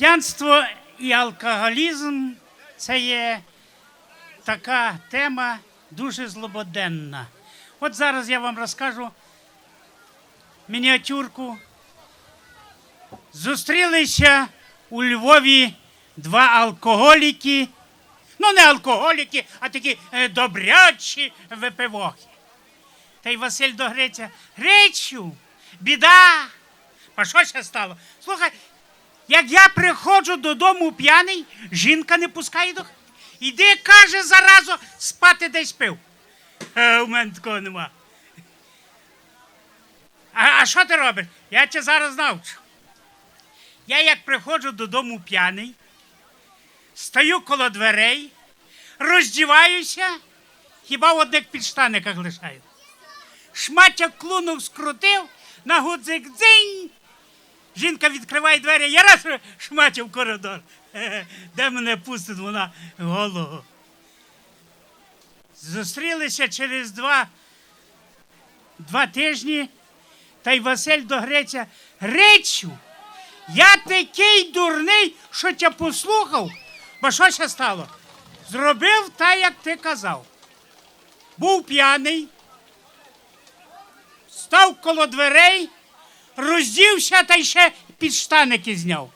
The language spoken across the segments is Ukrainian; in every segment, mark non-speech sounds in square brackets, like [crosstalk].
П'янство і алкоголізм це є така тема дуже злободенна. От зараз я вам розкажу мініатюрку. Зустрілися у Львові два алкоголіки. Ну, не алкоголіки, а такі е, добрячі випивохи. Та й Василь до Греця. Гречу, біда. А що ще стало? Слухай, як я приходжу додому п'яний, жінка не пускає до хати. Іди, каже, заразу спати десь пив. А у мене такого нема. А, що ти робиш? Я тебе зараз навчу. Я як приходжу додому п'яний, стою коло дверей, роздіваюся, хіба в одних підштаниках лишаю. Шмаття клунув, скрутив, на гудзик дзинь. Жінка відкриває двері, я раз шматів в коридор. [laughs] Де мене пустить вона голого. Зустрілися через два, два тижні, та й Василь до Греця. Грецю, я такий дурний, що тебе послухав. Бо що ще стало? Зробив так, як ти казав. Був п'яний, став коло дверей, роздівся та й ще підштаники зняв.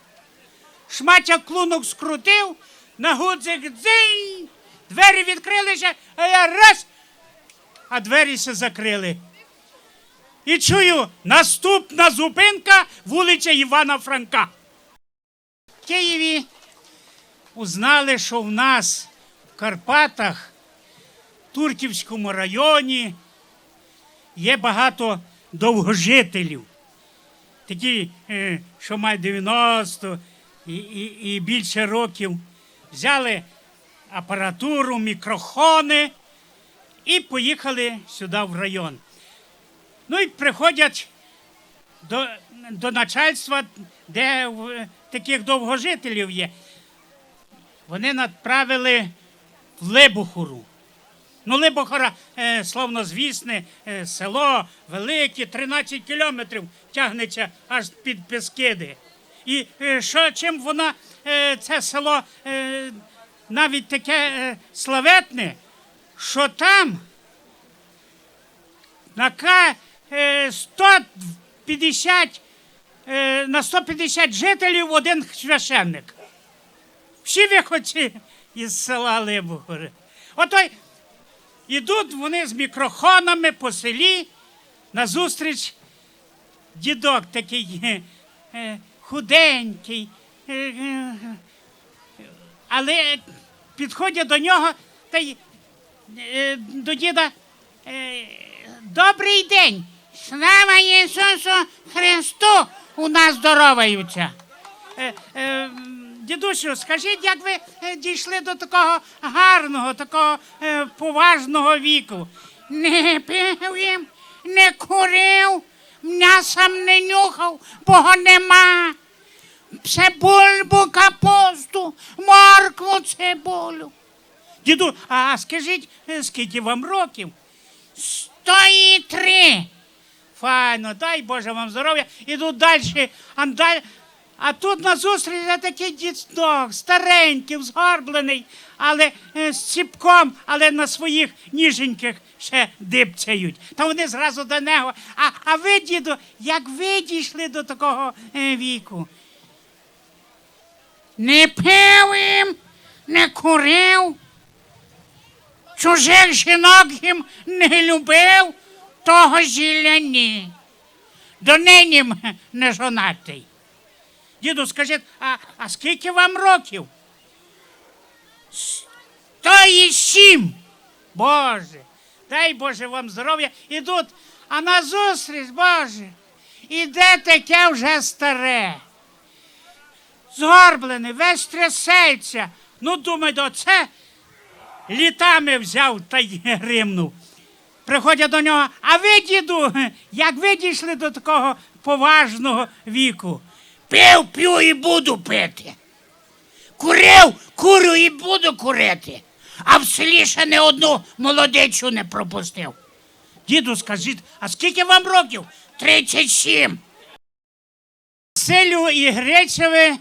Шматя клунок скрутив, на гудзик дзинь, двері відкрилися, а я раз, а двері се закрили. І чую, наступна зупинка вулиця Івана Франка. В Києві узнали, що в нас в Карпатах, в Турківському районі є багато довгожителів. Такі, е, що мають 90 і, і, і більше років. Взяли апаратуру, мікрофони і поїхали сюди в район. Ну і приходять до, до начальства, де таких довгожителів є. Вони направили в Либухуру. Ну, Либухора, е, славнозвісне е, село, велике, 13 кілометрів тягнеться аж під Пескиди. І е, що, чим вона, е, це село е, навіть таке е, славетне, що там на К е, 150, е, на 150 жителів один священник. Всі виходці із села Либухори. Отой ідуть вони з мікрофонами по селі назустріч дідок такий е, е, худенький. е, але підходять до нього та й до діда. Добрий день! Слава Ісусу Христу! У нас здороваються. Дідусю, скажіть, як ви е, дійшли до такого гарного, такого е, поважного віку? Не пив їм, не курив, м'ясом не нюхав, бо нема. Цибульбу, капусту, моркву, цибулю. Діду, а скажіть, е, скільки вам років? Сто і три. Файно, дай Боже вам здоров'я. Іду далі. А, тут назустріч такий дідок, старенький, згорблений, але е, з ціпком, але на своїх ніженьких ще дибцяють. Та вони зразу до нього. А, а ви, діду, як ви дійшли до такого е, віку? Не пив їм, не курив, чужих жінок їм не любив, того зілля ні. До нині не жонатий. Діду, скажіть, а, а скільки вам років? Сто і сім. Боже, дай Боже вам здоров'я. Ідуть, а назустріч, Боже, іде таке вже старе згорблений, весь трясеться. Ну, думаю, оце літами взяв та й гримнув. Приходять до нього, а ви, діду, як ви дійшли до такого поважного віку? Пив, п'ю і буду пити. Курив, курю і буду курити. А в селі ще не одну молодичу не пропустив. Діду, скажіть, а скільки вам років? Тридцять сім. Василю і Гречеве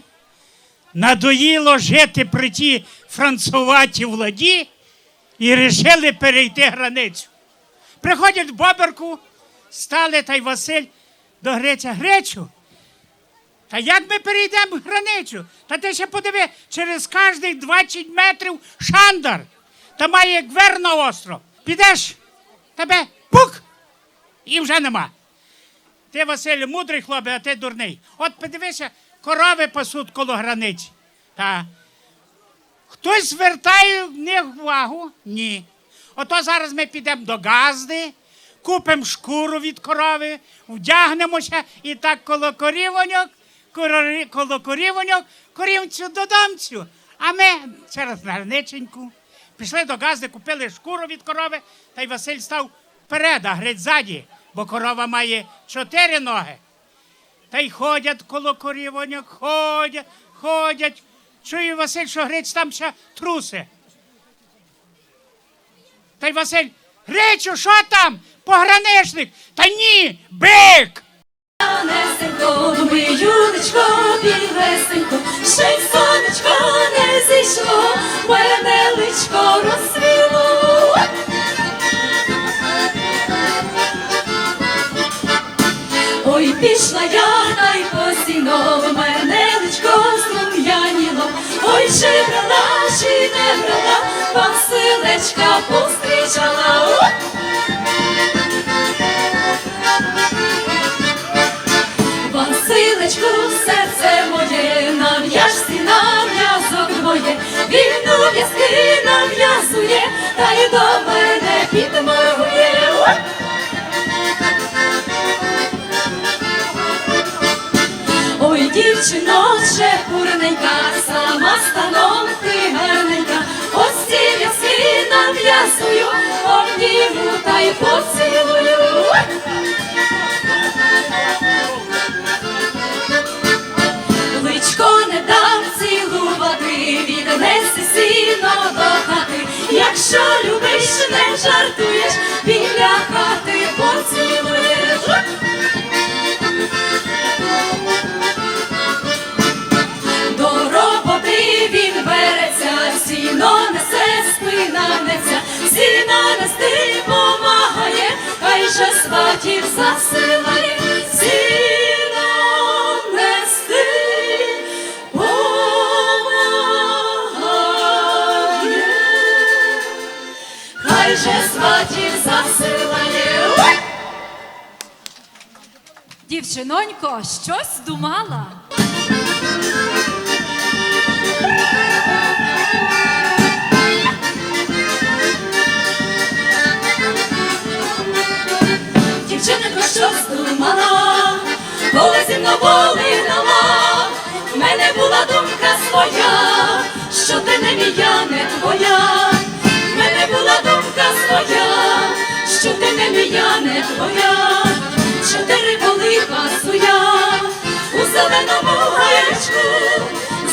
надоїло жити при тій француватій владі і вирішили перейти границю. Приходять в Боберку, стали та й Василь до Греця. Гречу, та як ми перейдемо границю? Та ти ще подиви, через кожних 20 метрів шандар. Та має гвер на остров. Підеш, тебе пук! І вже нема. Ти, Василь, мудрий хлопець, а ти дурний. От подивися, корови пасуть коло границі. Та. Хтось звертає в них увагу? Ні. Ото зараз ми підемо до газди, купимо шкуру від корови, вдягнемося і так коло корівоньок, коло корівоньок, корівцю додомцю. А ми через граниченьку пішли до газди, купили шкуру від корови, та й Василь став вперед, а грець ззаді, бо корова має чотири ноги. Та й ходять коло корівоньок, ходять, ходять. Чую Василь, що грець там ще труси. Та й Василь, Гречу, що там? Пограничник? Та ні, бик! Несенько, ми юнечко, білесенько, ще й сонечко не зійшло, мене личко розсвіло. Ой, пішла я, та й посіно, мене личко струм'яніло, ой, чи брала, чи не брала, Василечка пострічала. Василечку, серце моє, нав'яжці нав'язок двоє, вільну в'язки нав'язує, та й до мене підморгує. Ой! Дівчино, чепурненька, сама станом ти гарненька, ось ці в'язки нав'язую, обніму та й поцілую. Нести помагає, хай же сватів засилає, сіно нести помагає, хай же сватів засилає. Дівчинонько, щось думала. Дівчинка щось думала, коли зі мною гнала, в мене була думка своя, що ти не мія, не твоя, в мене була думка своя, що ти не мія, не твоя, чотири коли пасуя у зеленому гаєчку,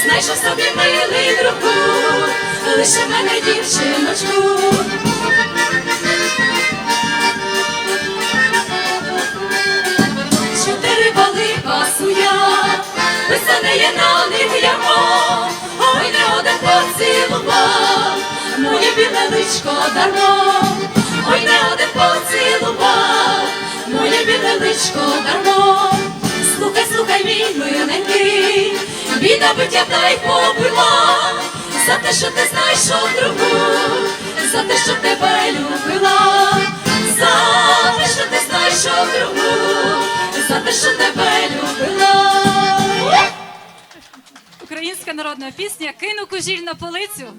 знайшов собі милий другу, лише мене дівчиночку. Писане є на них ярмо, ой, не один поцілував, моє біле личко дармо, ой, не один поцілував, моє біле личко дармо. Слухай, слухай, мій миленький, біда биття та й побила, пісня Кину кужіль на полицю.